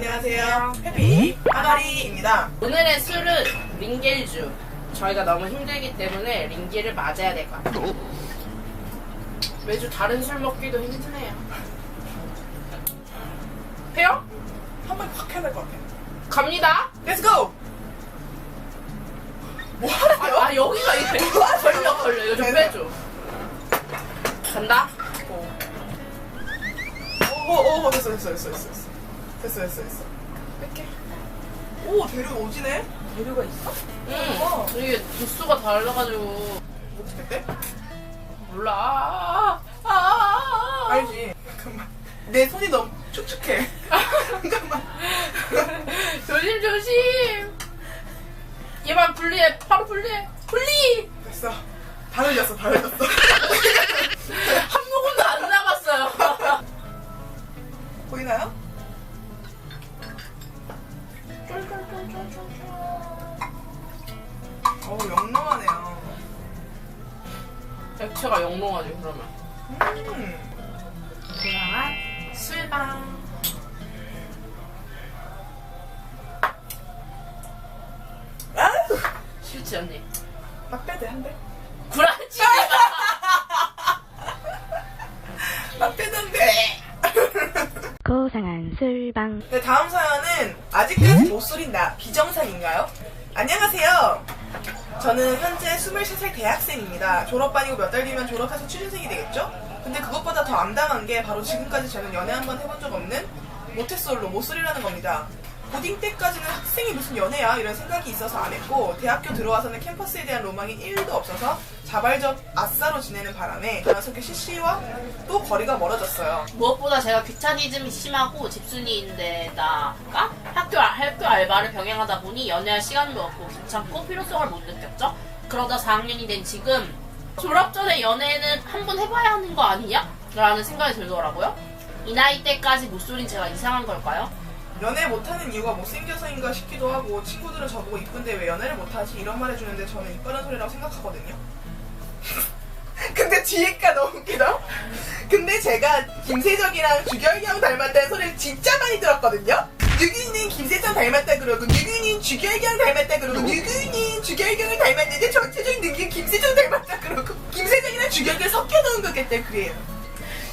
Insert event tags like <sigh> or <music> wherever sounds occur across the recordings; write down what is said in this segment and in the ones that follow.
안녕하세요. 해피 아가리입니다. 오늘의 술은 링겔주. 저희가 너무 힘들기 때문에 링겔을 맞아야 될 것 같아요. 매주 다른 술 먹기도 힘드네요. 해요? 한번 확 해야 될 것 같아요. 갑니다. Let's go! 뭐 하세요? 아, 아, 여기가 이래. <laughs> 걸려, 걸려. 이거 좀 네네. 빼줘. 간다. 오, 오, 오, 됐어, 됐어, 됐어, 됐어. 됐어, 됐어, 됐어. 뺄게. 오, 대류 오지네? 대류가 있어? 응. 이게 도수가 달라가지고. 어떻게 때? 몰라. 아, 아, 아. 알지. 잠깐만. 내 손이 너무 축축해. <laughs> 잠깐만. 조심, 조심. 얘만 분리해. 바로 분리해. 분리! 됐어. 다 흘렸어, 다 흘렸어. <laughs> 한 모금도 안 남았어요. 보이나요? 어우, 영롱하네요. 액체가 영롱하지, 그러면. 음. 고양한 술방. 아우, 싫지, 언니? 막 빼대, 한 대. 구라치지 <laughs> 막 빼던데. 고상한 술방 네, 다음 사연은 아직까지 못 소린다. 비정상인가요? 안녕하세요. 저는 현재 23살 대학생입니다. 졸업 반이고 몇 달 뒤면 졸업해서 취준생이 되겠죠? 근데 그것보다 더 암담한 게 바로 지금까지 저는 연애 한 번 해본 적 없는 모태솔로 모쏠이라는 겁니다. 고딩 때까지는 학생이 무슨 연애야 이런 생각이 있어서 안 했고 대학교 들어와서는 캠퍼스에 대한 로망이 1도 없어서 자발적 아싸로 지내는 바람에 성격 CC와 또 거리가 멀어졌어요. 무엇보다 제가 귀차니즘이 심하고 집순이인데다가 학교, 알- 학교 알바를 병행하다 보니 연애할 시간도 없고 귀찮고 필요성을 못 느꼈죠. 그러다 4학년이 된 지금 졸업 전에 연애는 한 번 해봐야 하는 거 아니냐? 라는 생각이 들더라고요. 이 나이 때까지 못 소린 제가 이상한 걸까요? 연애 못하는 이유가 못생겨서인가 싶기도 하고 친구들은 저보고 이쁜데 왜 연애를 못하지? 이런 말 해주는데 저는 이빠른 소리라고 생각하거든요. <laughs> 근데 뒤에가 너무 웃기다. 근데 제가 김세정이랑 주결경 닮았다는 소리를 진짜 많이 들었거든요. 누구는 김세정 닮았다 그러고 누구는 주결경 닮았다 그러고 누구는 주결경을 닮았는데 전체적인 느낌 김세정 닮았다 그러고 김세정이랑 주결경 섞여 놓은 거겠다 그래요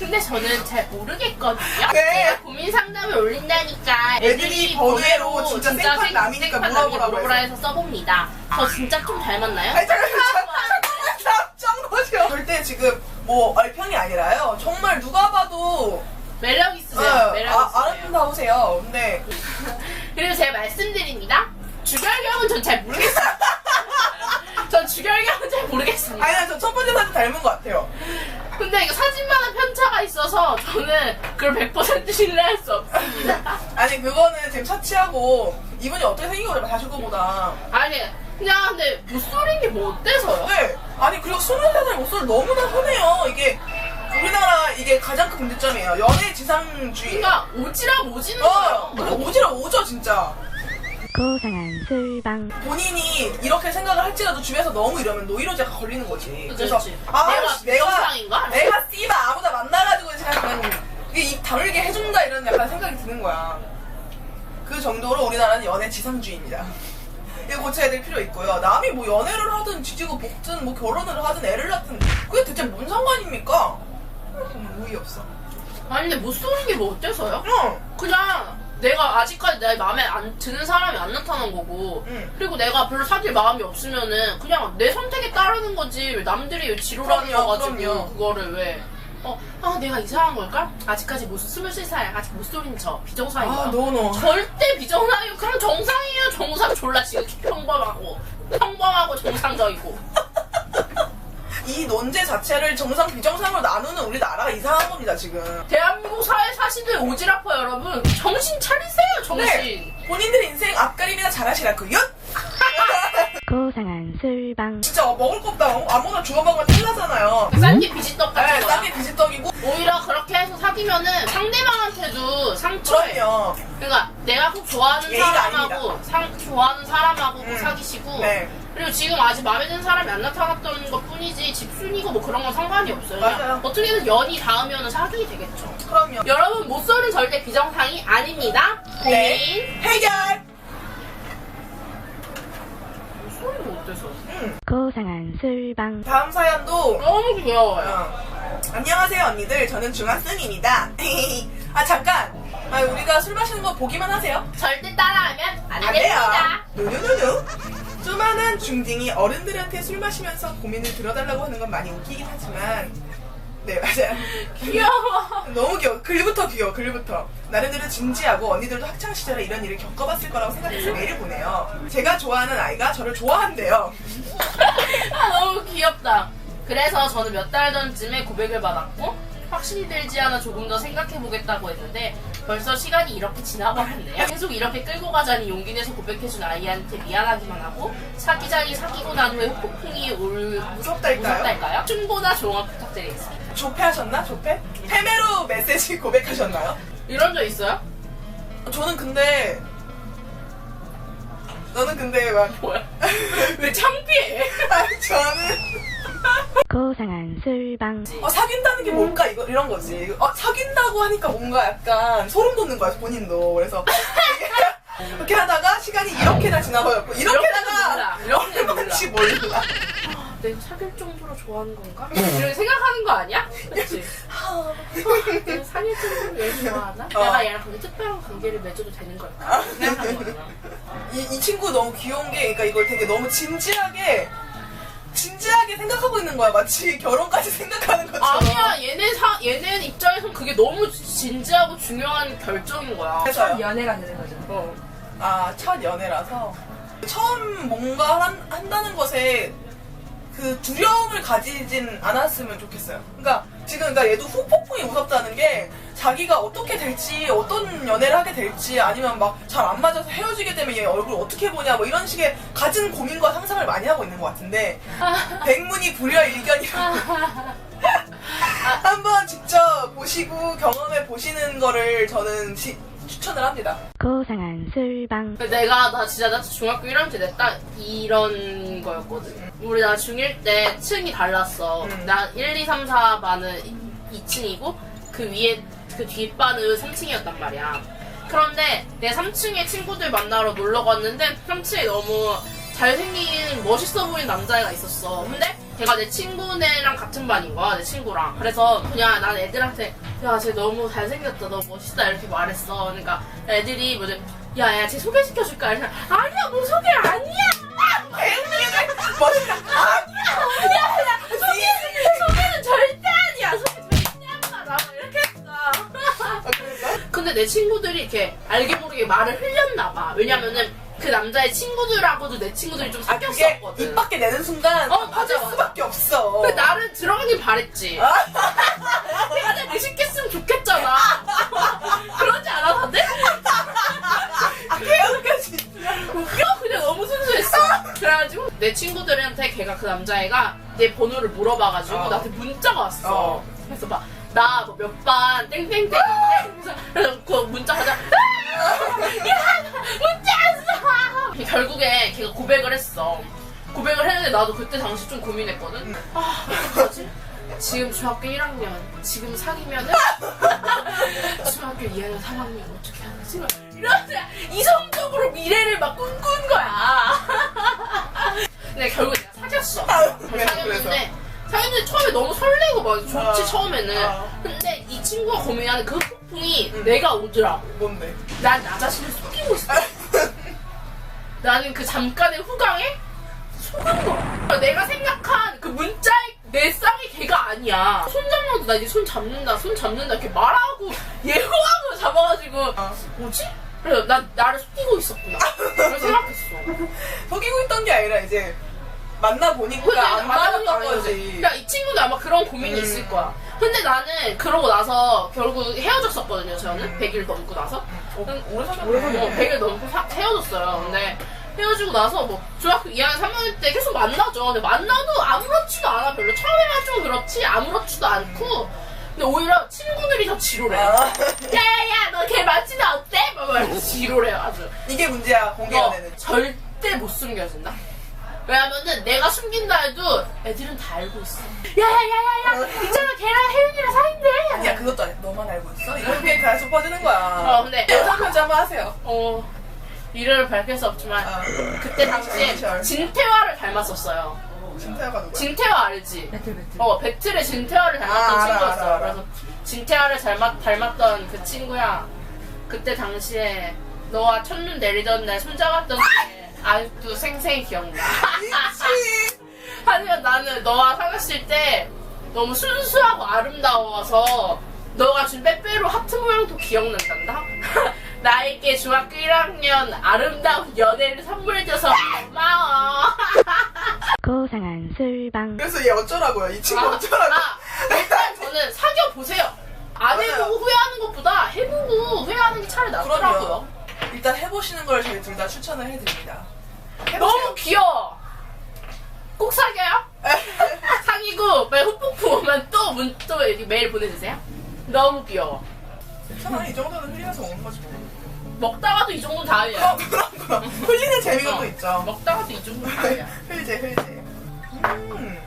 근데 저는 잘 모르겠거든요. 네. 제가 고민 상담을 올린다니까 애들이 번외로 진짜 생판 생- 남이니까 물어보라고 물어보라 해서 써봅니다. 저 진짜 좀 닮았나요? 아니 잠깐만 잠깐만 깜짝 놀랐어요 절대 지금 뭐 얼평이 아니라요 정말 누가 봐도 매력 있으세요. 네, 매력 아, 있으세요. 아름다우세요 근데 <laughs> 그리고 제가 말씀드립니다. 주결경은 전 잘 모르겠어요. <laughs> 전 주결경은 잘 모르겠습니다. 아니 저첫 번째 사진 닮은 것 같아요 근데 이거 사진마다 편차가 있어서 저는 그걸 100% 신뢰할 수 없습니다. 아니 그거는 지금 차치하고 이분이 어떻게 생긴 거를 다시 거보다. 아니 그냥 근데 못소린 게뭐 어때서요? 네. 아니 그리고 23살 목소리 너무나 흔해요. 이게 우리나라 이게 가장 큰 문제점이에요. 연애 지상주의. 그러니까 오지랖 오지는 어 거예요. 오지라 오죠 진짜 고상한 술방 본인이 이렇게 생각을 할지라도 주변에서 너무 이러면 노이로제가 걸리는 거지. 그래서. 아, 내가 씨, 내가? 내가 씨발 아무나 만나가지고 그냥 이게 입 다물게 해준다 이런 약간 생각이 드는 거야. 그 정도로 우리나라는 연애 지상주의입니다. 이거 고쳐야 될 필요 있고요. 남이 뭐 연애를 하든 지지고 볶든 뭐 결혼을 하든 애를 낳든 그게 대체 뭔 상관입니까? 음, 의의 없어. 아니 근데 못소린 게뭐 어때서요? 응, 그냥 내가 아직까지 내 마음에 안 드는 사람이 안 나타난 거고 응. 그리고 내가 별로 사귈 마음이 없으면은 그냥 내 선택에 따르는 거지 왜 남들이 왜 지로라는 그럼요, 거 가지고 그럼요. 그거를 왜 어, 아 내가 이상한 걸까? 아직까지 못 23살 아직 못 소린 저 비정상인 거야 아, 너 너. 절대 비정상이에요 그럼 정상이에요 정상 졸라 지금 평범하고 평범하고 정상적이고 <laughs> 이 논제 자체를 정상 비정상으로 나누는 우리 나라가 이상한 겁니다 지금. 대한민국 사회 사시는 오지라퍼 여러분 정신 차리세요 정신 네. 본인들 인생 앞가림이나 잘하시라고요? <laughs> 고상한 술방 진짜 먹을 거 없다 아무나 주워 먹으면 탈나잖아요 싼게 비지떡 같은 네, 거야 싼게 비지떡이고 오히려 그렇게 해서 사귀면은 상대방한테도 상처예요. 그럼요 그러니까 내가 혹 한국 좋아하는 예의가 사람하고 상, 좋아하는 사람하고 음. 사귀시고 네. 그리고 지금 아직 마음에 드는 사람이 안 나타났던 것 뿐이지 집순이고 뭐 그런 건 상관이 없어요. 맞아요. 어떻게든 연이 닿으면 사귀게 되겠죠. 그럼요. 여러분 모쏠은 절대 비정상이 아닙니다. 고민. 네. 해결! 모쏠은 어때서? 고상한 술방 다음 사연도 너무 귀여워요. 어. 안녕하세요 언니들 저는 중학생입니다 <laughs> 아 잠깐 아, 우리가 술 마시는 거 보기만 하세요 절대 따라하면 안안 돼요 됩니다. 누누누누 수많은 중딩이 어른들한테 술 마시면서 고민을 들어달라고 하는 건 많이 웃기긴 하지만 네 맞아요. 귀여워. 너무 귀여워. 글부터 귀여워 글부터. 나름대로 진지하고 언니들도 학창시절에 이런 일을 겪어봤을 거라고 생각해서 메일을 보내요. 제가 좋아하는 아이가 저를 좋아한대요. <laughs> 아, 너무 귀엽다. 그래서 저는 몇 달 전쯤에 고백을 받았고 확신이 들지 않아 조금 더 생각해보겠다고 했는데 벌써 시간이 이렇게 지나버렸네요. <laughs> 계속 이렇게 끌고 가자니 용기 내서 고백해준 아이한테 미안하기만 하고 사귀자니 사귀고 난 후에 폭풍이 올 무섭달까요? 무섭달까요? 충고나 조언 부탁드리겠습니다. 조패하셨나? 조패? 페메로 메시지 <laughs> 고백하셨나요? 이런 적 있어요? 저는 근데 너는 근데 막 뭐야? <laughs> 왜 창피해? 아니 저는 고상한 술방 어, 사귄다는 게 뭘까 이거 이런 거지. 어, 사귄다고 하니까 뭔가 약간 소름 돋는 거야 본인도. 그래서 <laughs> 이렇게 하다가 시간이 이렇게나 지나버렸고 이렇게다가 몰라. 이렇게는 몰라. 내가 사귈 정도로 좋아하는 건가? 이렇게 생각하는 거 아니야? 그치? 내가 사귈 정도로 얘 좋아하나? 어. 내가 얘랑 그렇게 특별한 관계를 맺어도 되는 걸까? 생각하는 거야. 이, 이 친구 너무 귀여운 게 그러니까 이걸 되게 너무 진지하게 진지하게 생각하고 있는 거야. 마치 결혼까지 <laughs> 생각하는 것처럼. 아니야, 얘네 사, 얘네 입장에선 그게 너무 진지하고 중요한 결정인 거야. 그래서요. 연애가 되는 거죠. 어. 아, 첫 연애라서 처음 뭔가 한, 한다는 것에 그 두려움을 가지진 않았으면 좋겠어요. 그러니까 지금 그러니까 얘도 후폭풍이 무섭다는 게 자기가 어떻게 될지 어떤 연애를 하게 될지 아니면 막 잘 안 맞아서 헤어지게 되면 얘 얼굴 어떻게 보냐 뭐 이런 식의 가진 고민과 상상을 많이 하고 있는 것 같은데 <laughs> 백문이 불여일견이라고. <laughs> 한번 직접 보시고 경험해 보시는 거를 저는 지- 추천을 합니다. 고상한 술방 내가 나 진짜 나 중학교 1학년 때 냈다 이런 거였거든. 우리 나 중1 때 층이 달랐어. 음. 나 1, 2, 3, 4 반은 2층이고 그 위에 그 뒷반은 3층이었단 말이야. 그런데 내 3층에 친구들 만나러 놀러 갔는데 3층에 너무 잘생긴 멋있어 보이는 남자애가 있었어. 근데 걔가 내 친구네랑 같은 반인 거야, 내 친구랑. 그래서 그냥 난 애들한테 야, 쟤 너무 잘생겼다, 너 멋있다 이렇게 말했어. 그러니까 애들이 뭐지, 야, 야, 쟤 소개시켜줄까? 이러면 아니야, 뭐 소개 아니야. 멋있다. 아니야. 야, 야, 소개, 소개는 절대 아니야. 소개 절대 안 받아. 이렇게 했어. 아? 근데 내 친구들이 이렇게 알게 모르게 말을 흘렸나 봐. 왜냐면은 그 남자의 친구들하고도 내 친구들이 좀 아, 그게 사귀었었거든. 입 밖에 내는 순간 어, 맞아. 수밖에 없어. 근데 나는 들어가길 바랬지. 내 친구들한테 걔가 그 남자애가 내 번호를 물어봐가지고 어. 나한테 문자가 왔어. 어. 그래서 막, 나뭐몇 반, 땡땡땡. 그래서, 그 문자 하자. 야! 문자 왔어! 결국에 걔가 고백을 했어. 고백을 했는데 나도 그때 당시 좀 고민했거든. 아, 어떡하지? 지금 중학교 1학년, 지금 사귀면은 중학교 2학년, 3학년 어떻게 하지? 막 이러면서 이성적으로 미래를 막 꿈꾼 거야. 근데 결국 내가 사귀었어. 그래서, 사귀었는데 사귀었는데 처음에 너무 설레고 막 좋지 어. 처음에는. 어. 근데 이 친구가 고민하는 그 폭풍이 응. 내가 오더라고. 뭔데? 난 나 자신을 속이고 있어. <laughs> 나는 그 잠깐의 후광에 속은 거야. 내가 생각한 그 문자의 내 쌍이 걔가 아니야. 손 잡아도 나 이제 손 잡는다, 손 잡는다 이렇게 말하고 예고하고 잡아가지고 어. 뭐지? 그래서 나 나를 속이고 있었구나. 그걸 생각했어. <laughs> 속이고 있던 게 아니라 이제 만나 보니까 근데 안 맞았던 거지. 그러니까 이 친구도 아마 그런 고민이 음. 있을 거야. 근데 나는 그러고 나서 결국 헤어졌었거든요. 저는 100일 넘고 나서. 어, 오래 사귀었네. 어, 100일 넘고 사- 헤어졌어요. 근데 헤어지고 나서 뭐 중학교 2학년 3학년 때 계속 만나죠. 근데 만나도 아무렇지도 않아. 별로 처음에만 좀 그렇지 아무렇지도 않고. 근데 오히려 친구들이 더 지루해. 아, 야야야 너걔 만지면 어때? 막말 지로래 아주. 이게 문제야 공개 어. 절대 못 숨겨진다. 왜냐면은 내가 숨긴다 해도 애들은 다 알고 있어. 야야야야야 있잖아 걔랑 혜윤이랑 사귄대. 아니야 그것도 아니야. 너만 알고 있어? 이렇게 계속 퍼지는 거야. 어 근데 영상 편지 한번 하세요. 어 이름을 밝힐 수 없지만 아, 그때 당시에 이니셜. 진태화를 닮았었어요. 진태아가 누구야? 진태화 알지? 배틀 배틀. 어 배틀에 진태화를 닮았던 아, 알아, 친구였어. 알아, 알아. 그래서 진태화를 닮았, 닮았던 그 친구야. 그때 당시에 너와 첫눈 내리던 날 손잡았던 게 아직도 생생히 기억나. <laughs> 하지만 나는 너와 사귀었을 때 너무 순수하고 아름다워서 너가 준 빼빼로 하트 모양도 기억난단다? <laughs> 나에게 중학교 1학년 아름다운 연애를 선물해줘서 고마워. <laughs> 고상한 술방 그래서 얘 어쩌라고요? 이 친구 어쩌라고? 아, 일단 저는 사귀어 보세요. 안 맞아요. 해보고 후회하는 것보다 해보고 후회하는 게 차라리 낫더라고요. 일단 해보시는 걸 저희 둘 다 추천을 해드립니다. 너무 귀여워. 꼭 사귀어요? <laughs> 사귀고 매 후폭풍 오면 또문 또 메일 보내주세요. 너무 귀여워. 괜찮아 이 정도는 흘리면서 오는 거지 뭐. 먹다가도 이 정도는 다 어. 그럼 그럼 흘리는 재미가 또 있죠. 먹다가도 이 정도는 다 알려. <laughs> 흘리제 흘리제. 음.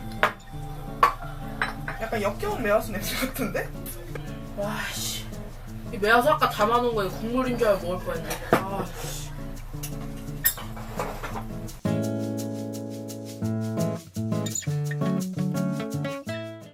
약간 역겨운 메아스 냄새 같은데? 와 씨. 이 매화서 아까 담아놓은 거 국물인 줄 알고 먹을 뻔했네. 아 씨.